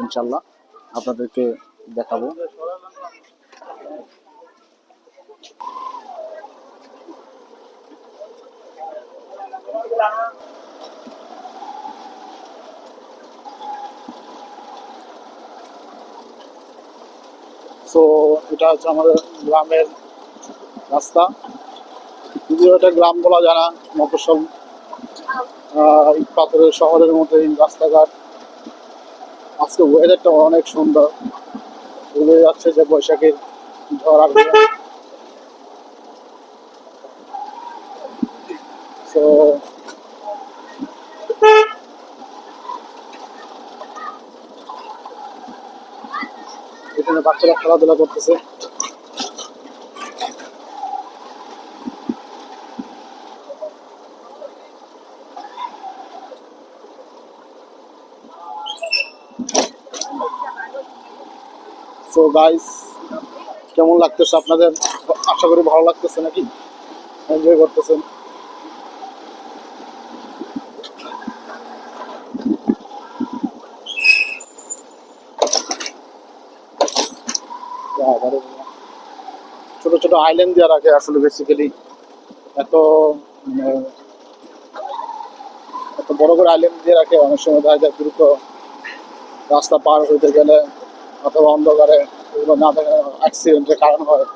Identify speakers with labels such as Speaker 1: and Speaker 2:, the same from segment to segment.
Speaker 1: ইনশাল্লাহ আপনাদেরকে দেখাবো। সো এটা হচ্ছে আমাদের গ্রামের রাস্তা। যদিও এটা গ্রাম বলা যায় না আহ, ইট পাথরের শহরের মধ্যে রাস্তাঘাট। আজকে ওয়েদারটা অনেক সুন্দর। বলে যাচ্ছে যে বৈশাখের ঝড় আসবে। তো এখানে বাচ্চারা খেলাধুলা করতেছে সো গাইস কেমন লাগতেছে আপনাদের? আশা করি ভালো লাগতেছে নাকি? এনজয় করতেছেন। ছোট ছোট আইল্যান্ড দেওয়া রাখে আসলে বেসিক্যালি এত মানে এত বড় করে আইল্যান্ড দিয়ে রাখে, অনেক সময় দেখা যায় দ্রুত রাস্তা পার হইতে গেলে। অথবা অন্ধকারে এগুলো না দেখা অ্যাক্সিডেন্টের কারণ হয়।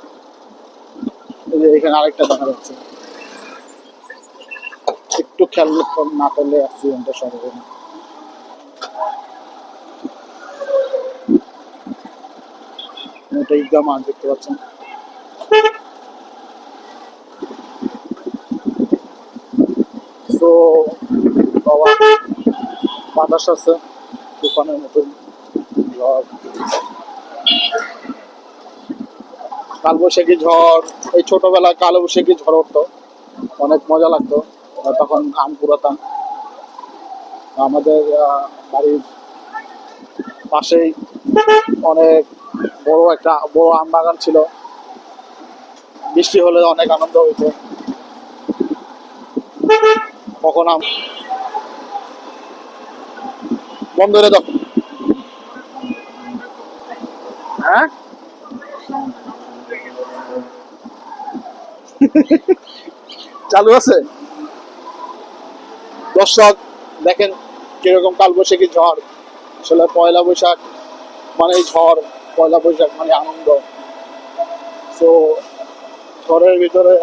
Speaker 1: এই যে এখানে আরেকটা দেখা যাচ্ছে। একটু খেয়াল না করলে অ্যাক্সিডেন্টের সম্ভাবনা দেখতে পাচ্ছেন? তো বাবা, বাতাস আছে, তুফানের মতন কালবৈশাখী ঝড়, এই ছোটবেলায় কালবৈশাখী ঝড় উঠতো। অনেক মজা লাগতো। তখন আম কুড়াতাম আমাদের বাড়ির পাশেই অনেক বড় একটা, বড় আম বাগান ছিল। বৃষ্টি হলে অনেক আনন্দ হইতো। কখন আম বন্ধ করে দাও হ্যাঁ চালু আছে? দর্শক, দেখেন কীরকম কালবৈশাখী ঝড়। আসলে পয়লা বৈশাখ মানে ঝড়, পয়লা বৈশাখ মানে আনন্দ। তো ঝড়ের ভিতরে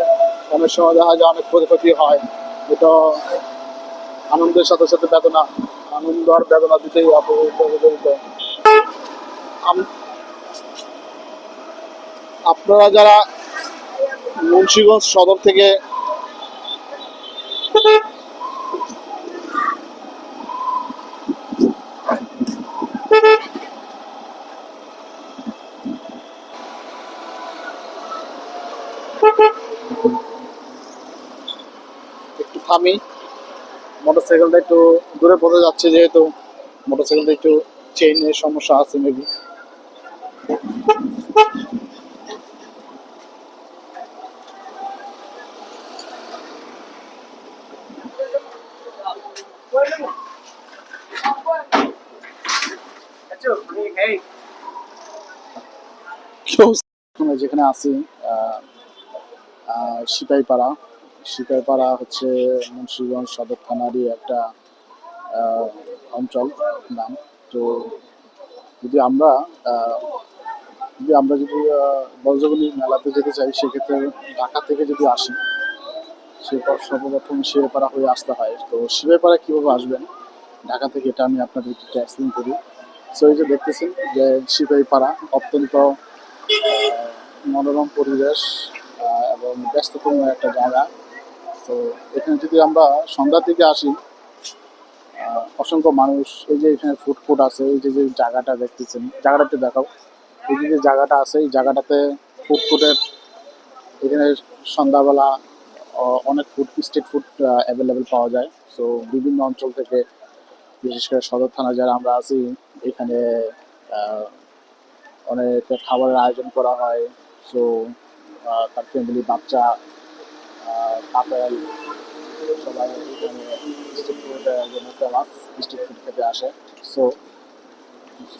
Speaker 1: অনেক সময় দেখা যায় অনেক ক্ষয়ক্ষতি হয়। এটা আনন্দের সাথে সাথে বেদনা, আনন্দ আর বেদনা দিতেই অপরিত আম- আপনারা যারা মুন্সিগঞ্জ সদর থেকে একটু থামি। মোটরসাইকেলটা একটু দূরে পড়ে যাচ্ছে যেহেতু মোটরসাইকেলটা একটু চেইনের সমস্যা আছে মেবি যেখানে আছি সিপাহীপাড়া সিপাহীপাড়া হচ্ছে মুন্সিগঞ্জ সদর থানারই একটা অঞ্চল, নাম। তো যদি আমরা যদি আমরা যদি বজ্রবলী মেলাতে যেতে চাই, সেক্ষেত্রে ঢাকা থেকে যদি আসি সর্বপ্রথম শিবেপাড়া হয়ে আসতে হয়। তো শিবেপাড়া কীভাবে আসবেন? ঢাকা থেকে এটা আমি আপনাদের একটু এক্সপ্লেন করি। সো এই যে দেখতেছেন যে সিপাহীপাড়া অত্যন্ত মনোরম পরিবেশ এবং ব্যস্ততম একটা জায়গা। তো এখানে যদি আমরা সন্ধ্যার দিকে আসি অসংখ্য মানুষ, এই যে এখানে কোর্ট আছে, এই যে যে জায়গাটা দেখতেছেন জায়গাটা একটু দেখাও। এই যে জায়গাটা আছে, এই জায়গাটাতে ফুড কোর্টের এখানে সন্ধ্যাবেলা অনেক ফুড স্ট্রিট ফুড অ্যাভেলেবেল পাওয়া যায়। সো বিভিন্ন অঞ্চল থেকে, বিশেষ করে সদর থানা যারা আমরা আছি, এখানে অনেক খাবারের আয়োজন করা হয়। সো তার ফ্যামিলি বাচ্চা কাপেল সবাই এখানে স্ট্রিট ফুড আসে। সো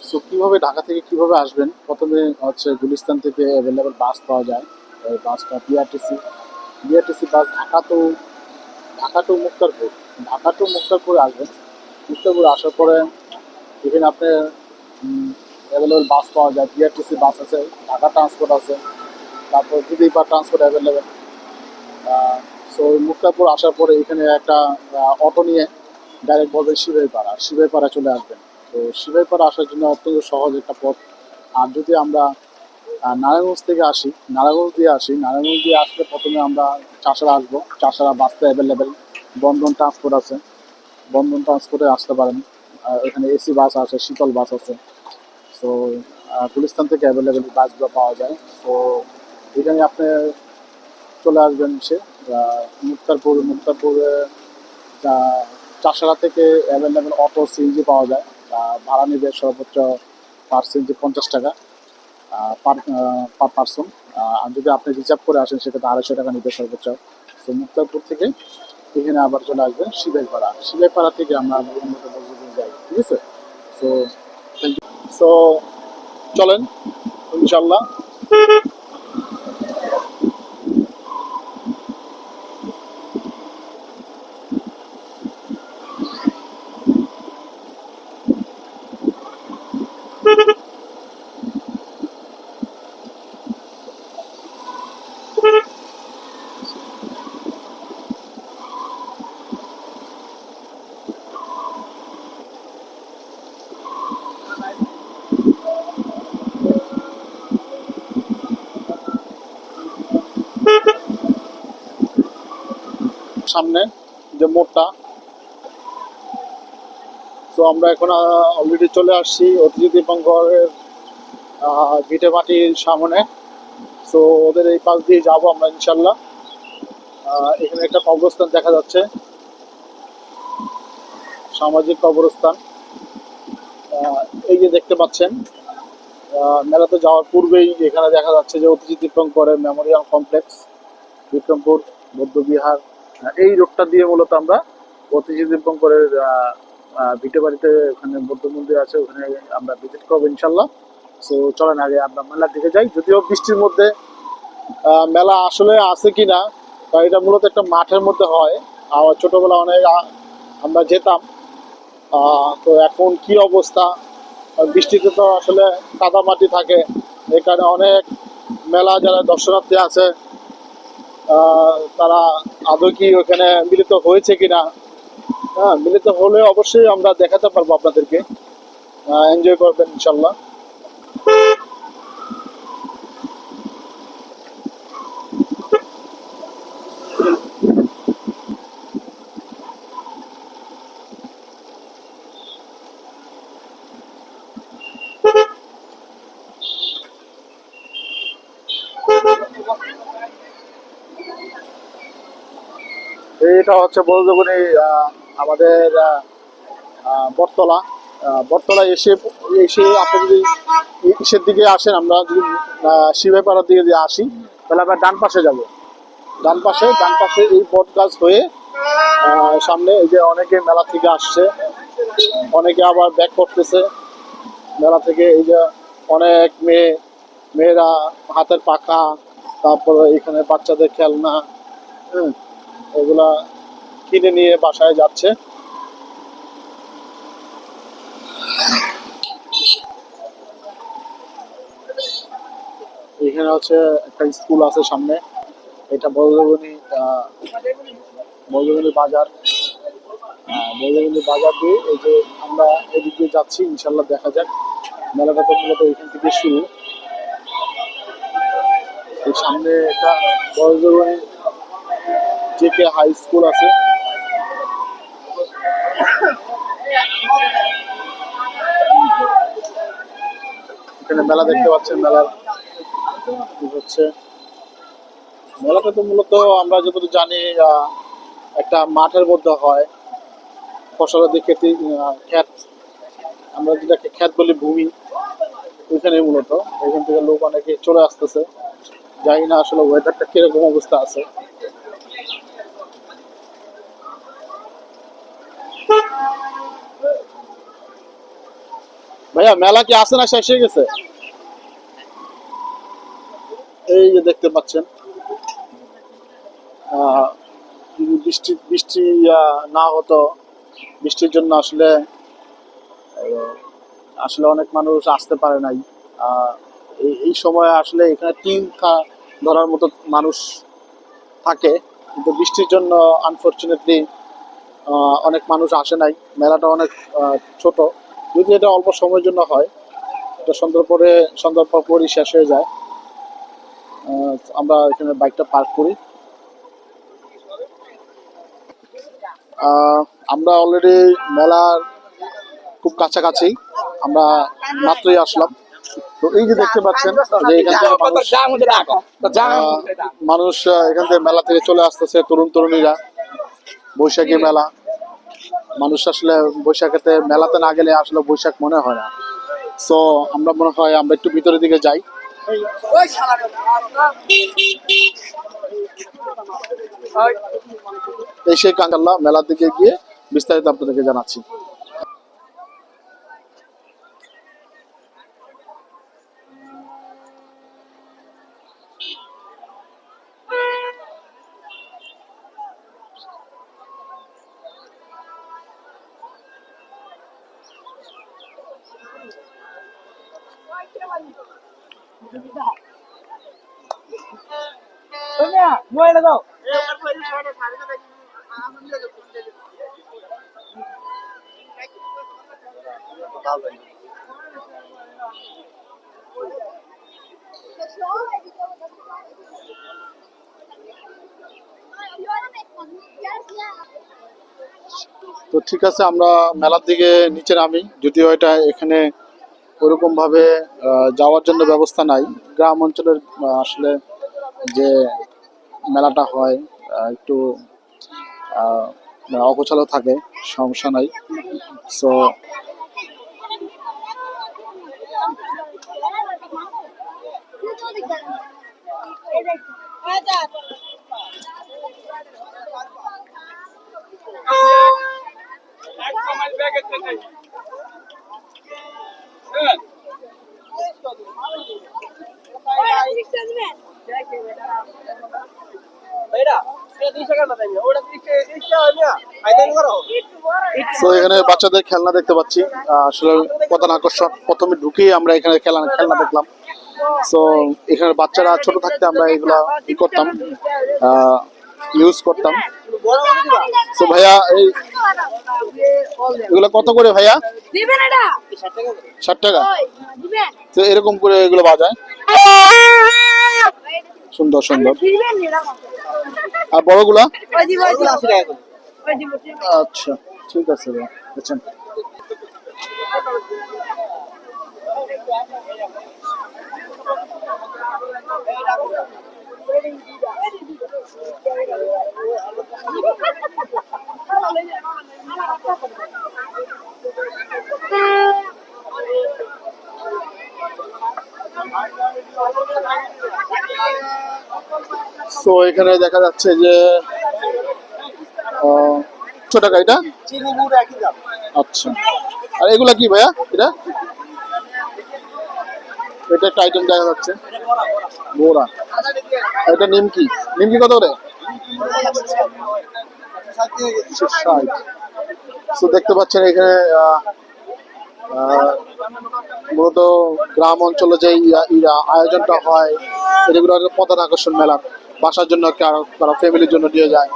Speaker 1: সো কীভাবে ঢাকা থেকে কীভাবে আসবেন? প্রথমে হচ্ছে গুলিস্তান থেকে অ্যাভেলেবেল বাস পাওয়া যায়। বাসটা বিআরটিসি বিআরটিসি বাস ঢাকা তো ঢাকা টু মুক্তারপুর ঢাকা টু মুক্তারপুর আসবেন। মুক্তারপুর আসার পরে এখানে আপনার অ্যাভেলেবেল বাস পাওয়া যায়, বিআরটিসি বাস আছে, ঢাকা ট্রান্সপোর্ট আছে, তারপর দিদিপা ট্রান্সপোর্ট অ্যাভেলেবেল সো মুক্তারপুর আসার পরে এখানে একটা অটো নিয়ে ডাইরেক্ট বলবেন শিবাইপাড়া শিবাইপাড়া চলে আসবেন। তো শিবাইপাড়া আসার জন্য অত্যন্ত সহজ একটা পথ। আর যদি আমরা আহ, নারায়ণগঞ্জ থেকে আসি নারায়ণগঞ্জ দিয়ে আসি। নারায়ণগঞ্জ দিয়ে আসলে প্রথমে আমরা চাষারা আসব। চাষারা বাসটা অ্যাভেলেবেল বন্ধন ট্রান্সপোর্ট আছে। বন্ধন ট্রান্সপোর্টে আসতে পারেন। আর এখানে এসি বাস আছে শীতল বাস আছে। তো গুলিস্তান থেকে অ্যাভেলেবেল বাসগুলো পাওয়া যায়। তো এখানে আপনি চলে আসবেন সে মুক্তারপুর মুক্তারপুরে চাষারা থেকে অ্যাভেলেবেল অটো সিএনজি পাওয়া যায়। ভাড়া নেবে সর্বোচ্চ পার সিএনজি পঞ্চাশ টাকা। পার পার পার্সন আর যদি আপনি রিজার্ভ করে আসেন সেটাতে আড়াইশো টাকা নিতে সর্বোচ্চ। তো মুক্তারপুর থেকে এখানে আবার চলে আসবেন শিবাইপাড়া শিবাইপাড়া থেকে আমরা উন্নত বজরুদ্দিন যাই ঠিক আছে? ইউ সো চলেন ইনশাল্লাহ সামনে যে মোড়টা। তো আমরা এখন অলরেডি চলে আসছি অতিথি দীপঙ্করের ভিটে মাটির সামনে। তো ওদের এই পাশ দিয়ে যাব আমরা ইনশাল্লাহ। এখানে একটা কবরস্থান দেখা যাচ্ছে। সামাজিক কবরস্থান। এই যে দেখতে পাচ্ছেন মেলাতে যাওয়ার পূর্বেই এখানে দেখা যাচ্ছে যে অতিথি দীপঙ্করের মেমোরিয়াল কমপ্লেক্স, বিক্রমপুর বৌদ্ধবিহার এই রোডটা দিয়ে মূলত আমরা অতিথি দীপঙ্করের ভিটে বাড়িতে ওখানে বৌদ্ধ মন্দির আছে, ওখানে আমরা ভিজিট করব ইনশাল্লাহ। সো চলেন আগে আমরা মেলার দিকে যাই। যদিও বৃষ্টির মধ্যে মেলা আসলে আছে কিনা, কারণ এটা মূলত একটা মাঠের মধ্যে হয়। আর ছোটবেলা অনেক আমরা যেতাম তো এখন কি অবস্থা? বৃষ্টিতে তো আসলে কাদা মাটি থাকে। এখানে অনেক মেলা যারা দর্শনার্থী আছে তারা আদৌ কি ওখানে মিলিত হয়েছে কিনা? হ্যাঁ মিলিত হলে অবশ্যই আমরা দেখাতে পারব আপনাদেরকে। এনজয় করবেন ইনশাল্লাহ। এটা হচ্ছে বলদগুনি আমাদের বটতলা। বটতলা এসে এসে আপনি যদি ইসের দিকে আসেন, আমরা যদি শিবাইপাড়ার দিকে যদি আসি, তাহলে আমরা ডান পাশে যাব। ডান পাশে ডান পাশে এই বট গাছ হয়ে সামনে এই যে অনেকে মেলা থেকে আসছে, অনেকে আবার ব্যাক করতেছে মেলা থেকে এই যে অনেক মেয়ে, মেয়েরা হাতের পাখা, তারপরে এখানে বাচ্চাদের খেলনা এগুলা কিনে নিয়ে বাসায় যাচ্ছে। এখানে হচ্ছে একটা স্কুল আছে সামনে। এটা বলদগনি বলদগনি বাজার। আহ, বাজার দিয়ে এই যে আমরা এদিক দিয়ে যাচ্ছি ইনশাল্লাহ দেখা যাক। মেলাটা তো মূলত এখান থেকে শুরু। এই সামনে একটা বলদগনি জেকে হাই স্কুল আছে। এখানে মেলা দেখতে পাচ্ছেন, মেলার হচ্ছে? মেলাটা তো মূলত আমরা যতটুকু জানি একটা মাঠের মধ্যে হয়। ফসলাদি খেতে ক্ষেত আমরা যেটাকে ক্ষেত বলি ভূমি, ওইখানে মূলত। ওইখান থেকে লোক অনেকে চলে আসতেছে। জানি না আসলে ওয়েদারটা কীরকম অবস্থা আছে। ভাইয়া, মেলা কি আসে না শেষ হয়ে গেছে? এই যে দেখতে পাচ্ছেন। বৃষ্টি বৃষ্টি না হতো। বৃষ্টির জন্য আসলে আসলে অনেক মানুষ আসতে পারে নাই। এই- সময় আসলে এখানে টিম ধরার মতো মানুষ থাকে। কিন্তু বৃষ্টির জন্য আনফর্চুনেটলি অনেক মানুষ আসে নাই। মেলাটা অনেক ছোট। যদি এটা অল্প সময়ের জন্য হয় এটা সন্ধ্যার পরে সন্ধ্যার পর পরই শেষ হয়ে যায়। আমরা এখানে বাইকটা পার্ক করি। আমরা অলরেডি মেলার খুব কাছাকাছি। আমরা মাত্রই আসলাম। তো এই যে দেখতে পাচ্ছেন যে এখান থেকে মানুষ মানুষ এখান থেকে মেলা থেকে চলে আসতেছে তরুণ তরুণীরা বৈশাখী মেলা। মানুষ আসলে বৈশাখেতে মেলাতে না গেলে আসলে বৈশাখ মনে হয় না। তো আমরা মনে হয় আমরা একটু ভিতরের দিকে যাই। এই সেই কাঙ্গাল্লা মেলার দিকে গিয়ে বিস্তারিত আপনাদেরকে জানাচ্ছি। তো ঠিক আছে, আমরা মেলার দিকে নিচে নামি। যদিও এটা এখানে ওরকম ভাবে যাওয়ার জন্য ব্যবস্থা নাই। গ্রাম অঞ্চলের আসলে যে মেলাটা হয় একটু অগোছালো থাকে সমস্যা নাই। সো তো এখানে বাচ্চাদের খেলনা দেখতে পাচ্ছি। আসলে প্রধান আকর্ষণ। প্রথমে ঢুকেই আমরা এখানে খেলা খেলনা দেখলাম। সো এখানে বাচ্চারা ছোট থাকতে আমরা এগুলা ই করতাম। ইউজ করতাম। তো ভাইয়া এই এগুলো কত করে ভাইয়া?
Speaker 2: দিবেন এটা?
Speaker 1: ষাট টাকা। তো এরকম করে এগুলো বাজায়। সুন্দর সুন্দর। আর বড়গুলা? আচ্ছা। ঠিক আছে বুঝছেন তো এখানে দেখা যাচ্ছে যে আহ, টাকা এটা? আচ্ছা। আর এগুলা কি ভাইয়া এটা? এটা একটা আইটেম দেখা যাচ্ছে। বোরা এটা নিমকি। নিমকি কত করে? দেখতে পাচ্ছেন এখানে মূলত গ্রাম অঞ্চলে যে আয়োজনটা হয় এগুলো প্রধান আকর্ষণ মেলা। বাসার জন্য কারও ফ্যামিলির জন্য নিয়ে যায়।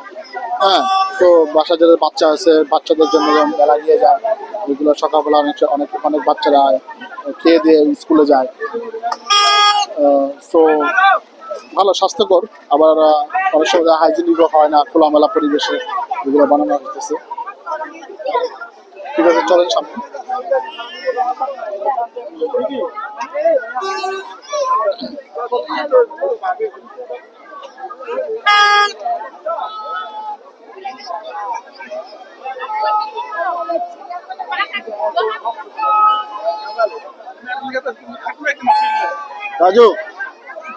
Speaker 1: হ্যাঁ। তো বাসার যাদের বাচ্চা আছে, বাচ্চাদের জন্য যেমন মেলা নিয়ে যায়, এগুলো সকালবেলা অনেক অনেক অনেক বাচ্চারা খেয়ে দিয়ে স্কুলে যায়। তো ভালো স্বাস্থ্যকর, আবার অনেক সময় হাইজিনিকও হয় না, খোলামেলা পরিবেশে এগুলো বানানো হইতেছে। ঠিক আছে, চলেন সামনে। রাজু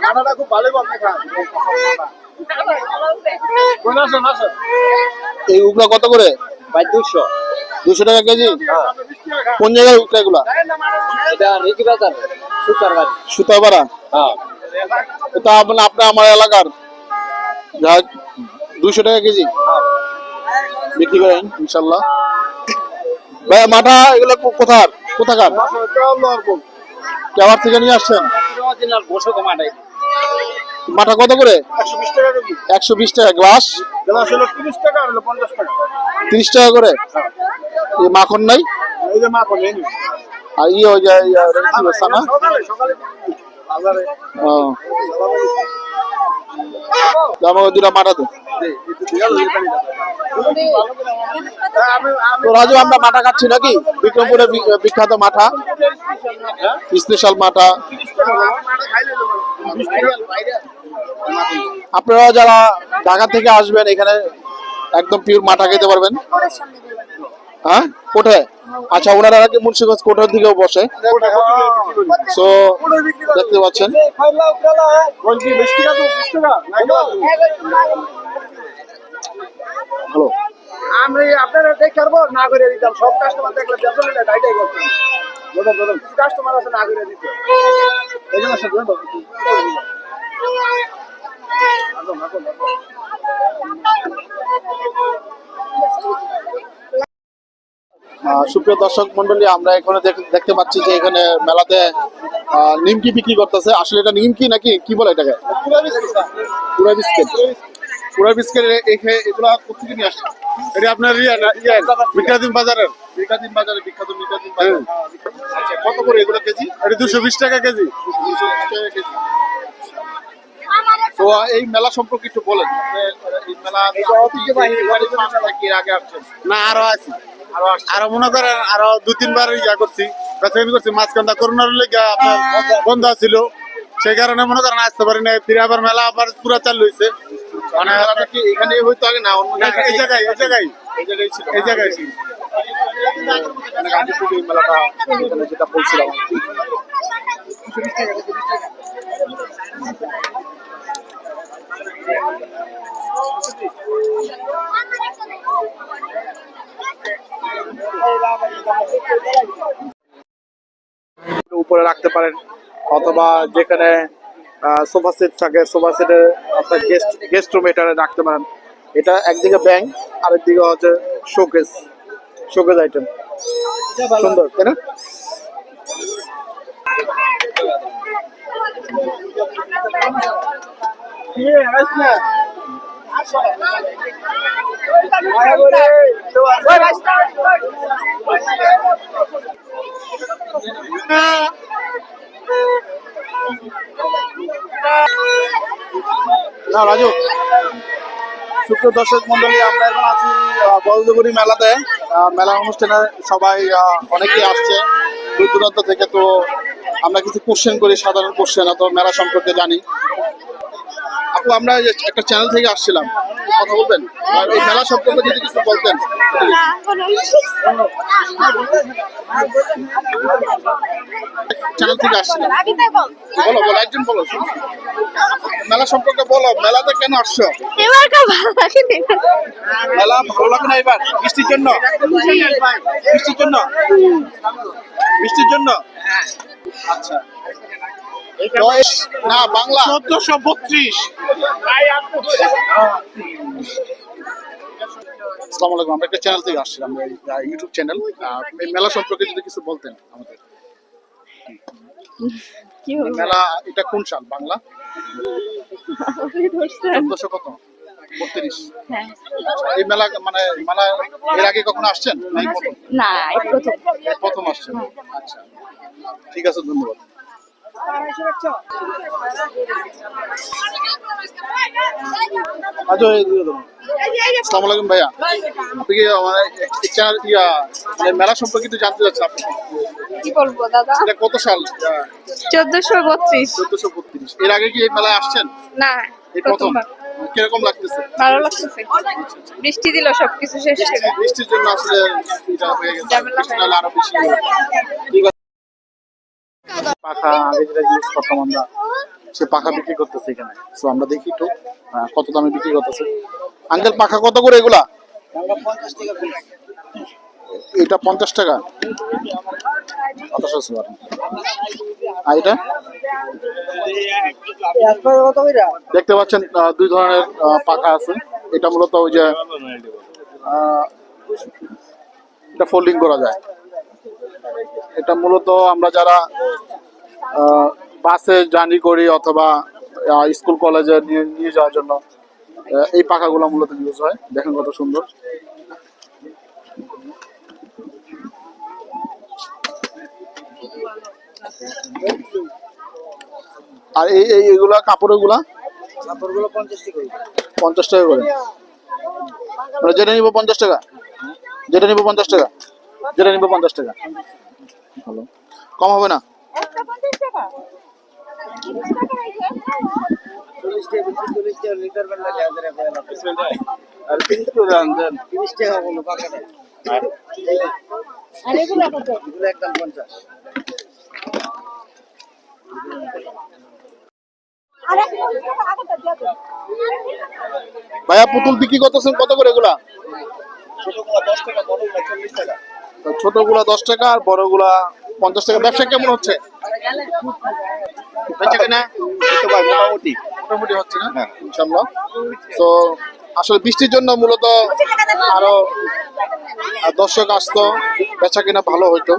Speaker 1: রান্নাটা খুব ভালোই বলতে এই উগলা কত করে?
Speaker 3: ভাই দুশো।
Speaker 1: দুশো টাকা কেজি? কোন জায়গায় উঠে এগুলা?
Speaker 3: এটা রিকি বাজার সুতার বাড়ি।
Speaker 1: সুতাপাড়া
Speaker 3: হ্যাঁ।
Speaker 1: এটা আপনার আপনার আমার এলাকার। যা দুইশো টাকা কেজি? বিক্রি করেন ইনশাল্লাহ। ভাই মাঠা এগুলো কোথার? কোথাকার? কেবার থেকে নিয়ে আসছেন? মাঠা কত করে? একশো বিশ টাকা গ্লাস। তিরিশ টাকা করে? মাখন নাই? আর ইয়ে ওই যে ইয়ে, আমাকে দুটা মাঠা দে। তো রাজু, আমরা মাঠা খাচ্ছি নাকি? বিক্রমপুরের বিখ্যাত মাঠা। স্পেশাল মাঠা। আপনারা যারা ঢাকা থেকে আসবেন, এখানে একদম পিওর মাঠা খেতে পারবেন। হ্যাঁ? কোথায় আচ্ছা ওনারা নাকি মুন্সিগঞ্জ কোঠার দিকেও বসে। সো দেখতে পাচ্ছেন। হ্যালো
Speaker 4: আমি আপনারা দেখে পারব না করে দিতাম। সব কাস্টমার দেখলে বেতন নিলে ডাইটাই করতাম। কাস্টমার আছে না করে দিতে। এই জন্য সব
Speaker 1: আহ, সুপ্রিয় দর্শক মন্ডলী আমরা এখানে দেখতে পাচ্ছি যে এখানে মেলাতে নিমকি বিক্রি করতেছে। আসলে এটা নিমকি নাকি? কি বলে এটাকে? পুরা বিস্কিট। পুরা বিস্কিট এখানে এগুলা কোথেকে নিয়ে আসছে?
Speaker 4: এটা আপনার বাজারের।
Speaker 1: মিঠাদিন বাজারে বিখ্যাত মিঠাদিন বাজার। আচ্ছা কত করে এগুলো কেজি?
Speaker 4: এটা দুশো বিশ টাকা কেজি।
Speaker 1: দুশো বিশ টাকা কেজি। তো এই মেলা সম্পর্কে একটু বলেন। এই মেলা আগে
Speaker 4: না আরও আছে।
Speaker 1: আরও
Speaker 4: আরও মনে করেন আরও দু তিনবার ইয়া করছি বেচাকেনি করছি। মাঝখানটা করোনার লেগে আপনার বন্ধ ছিল সেই কারণে মনে করেন আসতে পারি না ফিরে আবার মেলা আবার পুরো চালু হয়েছে
Speaker 1: মানে কি এখানে হয়তো আগে না অন্য জায়গায়?
Speaker 4: এই জায়গায় এই জায়গায়।
Speaker 1: এই জায়গায় ছিল
Speaker 4: এই জায়গায় ছিল।
Speaker 1: মানে মেলাটা যেটা বলছিলাম। উপরে রাখতে পারেন, অথবা যেখানে সোফা সেট থাকে সোফা সেটে আপনার গেস্ট গেস্ট রুম এটা রাখতে পারেন। এটা একদিকে ব্যাংক আরেক দিকে হচ্ছে শোকেস শোকেস আইটেম সুন্দর, তাই না? না, রাজু। সুপ্রিয় দর্শক মন্ডলী, আমরা এখন আছি বলদগুড়ি মেলাতে। মেলা অনুষ্ঠানে সবাই অনেকেই আসছে। দূর দূরান্ত থেকে তো আমরা কিছু কোশ্চেন করি, সাধারণ কোশ্চেন অথবা মেলা সম্পর্কে জানি। আমরা একটা চ্যানেল থেকে আসছিলাম, কথা বলবেন? আর এই মেলা সম্পর্কে যদি কিছু বলতেন। চ্যানেল থেকে আসছিলাম। বলো বলো, একজন বলো মেলা সম্পর্কে বলো, মেলাতে কেন আসছো?
Speaker 2: এবার ভালো লাগে।
Speaker 1: মেলা ভালো লাগে না এবার? বৃষ্টির জন্য? বৃষ্টির জন্য? বৃষ্টির জন্য? আচ্ছা। না বাংলা। চোদ্দশো বত্রিশ। আসসালামু আলাইকুম আমরা একটা চ্যানেল থেকে আসছিলাম ইউটিউব চ্যানেল মেলা সম্পর্কে যদি কিছু বলতেন আমাদের। মেলা এটা কোন সাল বাংলা? চোদ্দশো কত? বত্রিশ।
Speaker 2: হ্যাঁ।
Speaker 1: এই মেলা মানে মেলা এর আগে কখনো আসছেন?
Speaker 2: না প্রথম।
Speaker 1: প্রথম আসছেন। আচ্ছা। ঠিক আছে ধন্যবাদ। আচ্ছা এই দিয়ে দেবো। আসসালামু আলাইকুম ভাইয়া। আপনি কি মানে মেলা সম্পর্কে একটু জানতে চাচ্ছেন আপনি
Speaker 2: কি বলব দাদা?
Speaker 1: এটা কত সাল?
Speaker 2: চোদ্দশো বত্রিশ।
Speaker 1: চোদ্দশো বত্রিশ। এর আগে কি এই মেলায় আসছেন?
Speaker 2: না
Speaker 1: এই প্রথম? কীরকম লাগতেছে?
Speaker 2: ভালো লাগতেছে। বৃষ্টি দিল সবকিছু শেষ
Speaker 1: বৃষ্টির জন্য আসলে এটা হয়ে গেছে। আরও বেশি পাখা আগে যেটা ইউজ করতাম আমরা সে পাখা বিক্রি করতেছে এখানে। তো আমরা দেখি একটু কত দামে বিক্রি করতেছে। আঙ্কেল, পাখা কত করে এগুলা? এটা পঞ্চাশ টাকা। আর এটা? দেখতে পাচ্ছেন দুই ধরনের পাখা আছে। এটা মূলত ওই যে এটা ফোল্ডিং করা যায়। এটা মূলত আমরা যারা বাসে জার্নি করি অথবা স্কুল কলেজে নিয়ে নিয়ে যাওয়ার জন্য এই পাখাগুলো মূলত ইউজ হয়। দেখেন কত সুন্দর। আর এই এই এগুলা কাপড় এগুলা
Speaker 3: কাপড়গুলো পঞ্চাশ টাকা
Speaker 1: পঞ্চাশ টাকা করে। মানে যেটা নিবো পঞ্চাশ টাকা? যেটা নিবো পঞ্চাশ টাকা? যেটা নিবো পঞ্চাশ টাকা? ভালো। কম হবে না?
Speaker 2: একটা পঞ্চাশ টাকা।
Speaker 3: চল্লিশ টাকা চল্লিশ টাকা লিটার বেলা আর তিরিশ টাকা দেন তিরিশ টাকা বলো পাকাটা
Speaker 2: আর? এগুলো কত?
Speaker 3: এগুলো একদম পঞ্চাশ।
Speaker 2: আর একটা আগেটা দিয়ে দাও।
Speaker 1: ভাইয়া পুতুল বিক্রি করতেছেন কত করে এগুলা?
Speaker 3: ছোটগুলো দশ টাকা বড়গুলো চল্লিশ টাকা।
Speaker 1: তো ছোটগুলা দশ টাকা আর বড়গুলা পঞ্চাশ টাকা। ব্যবসা কেমন হচ্ছে? বেচা কেনা?
Speaker 3: তো মোটামুটি।
Speaker 1: মোটামুটি হচ্ছে না? ইনশাল্লাহ তো আসলে বৃষ্টির জন্য মূলত আরও দর্শক আসতো বেচা কিনা ভালো হইতো।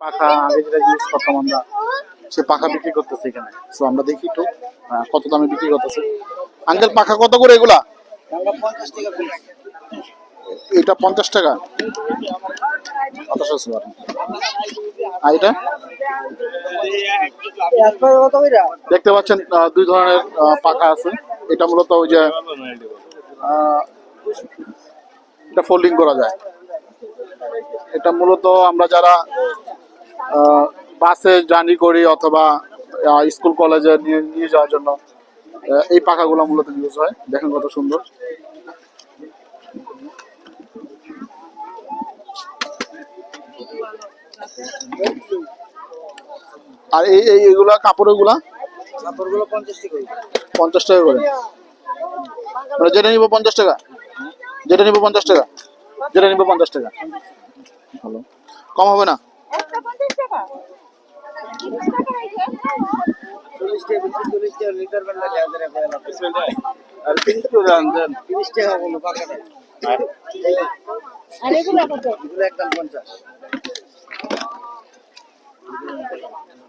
Speaker 1: পাখা আগে যেটা ইউজ করতাম আমরা সে পাখা বিক্রি করতেছে এখানে। তো আমরা দেখি একটু আহ, কত দামে বিক্রি করতেছে। আঙ্কেল পাখা কত করে এগুলা? এটা পঞ্চাশ টাকা? দেখতে পাচ্ছেন দুই ধরনের পাখা আছে। এটা মূলত ওই যে এটা ফোল্ডিং করা যায়। এটা মূলত আমরা যারা বাসে জার্নি করি অথবা স্কুল কলেজে নিয়ে যাওয়ার জন্য এই পাখাগুলো মূলত ইউজ হয়। দেখেন কত সুন্দর। আর এই এই এগুলা কাপড় এগুলা
Speaker 3: কাপড়গুলো পঞ্চাশ টাকা
Speaker 1: পঞ্চাশ টাকা করে। মানে যেটা নিবো পঞ্চাশ টাকা? যেটা নিবো পঞ্চাশ টাকা? যেটা নিবো পঞ্চাশ টাকা? ভালো। কম হবে না?
Speaker 3: আর
Speaker 2: এগুলো কত?
Speaker 3: এগুলো একদম পঞ্চাশ। 好好玩